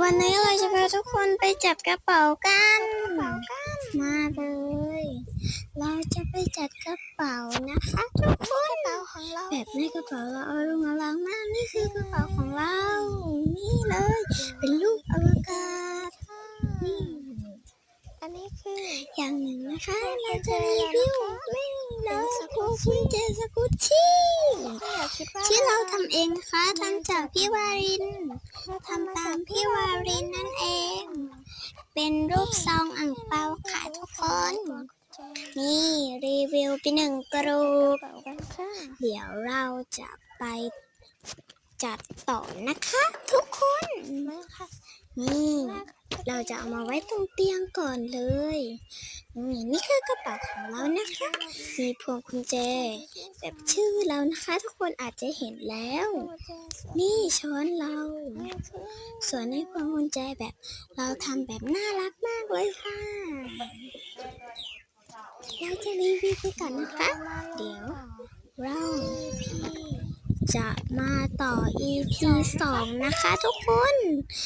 วันนี้เราจะพาทุกคนไปจัดกระเป๋ากัน มาเลย เราจะไปจัดกระเป๋านะคะทุกคนเป๋าของเราแบบในกระเป๋าเราเอาลงมาล้างมากนี่คือกระเป๋าของเรา นี่เลย เป็นรูปอวกาศนี่ อันนี้คืออย่างหนึ่งนะคะ เราจะรีวิวไม่เลยพวกกุญแจสกุชชี่ถ้าอยากคิดว่าที่เราทำเองนะคะทำจากพี่วารินทำตามพี่วารินนั่นเอง เป็นรูปซองอ่างเปาค่ะทุกคน นี่รีวิวไปหนึ่งกรูปเป๋ากันค่ะเดี๋ยวเราจะไปจัดต่อนะคะ ทุกคนมาค่ะนี่ เราจะเอามาไว้ตรงเตียงก่อนเลย นี่นี่คือกระเป๋าของเรานะคะ มีพวงกุญแจ แบบชื่อเรานะคะ ทุกคนอาจจะเห็นแล้ว นี่ช้อนเรา ส่วนในพวงกุญแจแบบ เราทำแบบน่ารักมากเลยค่ะเราจะรีวิวไปก่อนนะคะ เดี๋ยวเราจะมาต่อ EP 2 นะคะทุกคน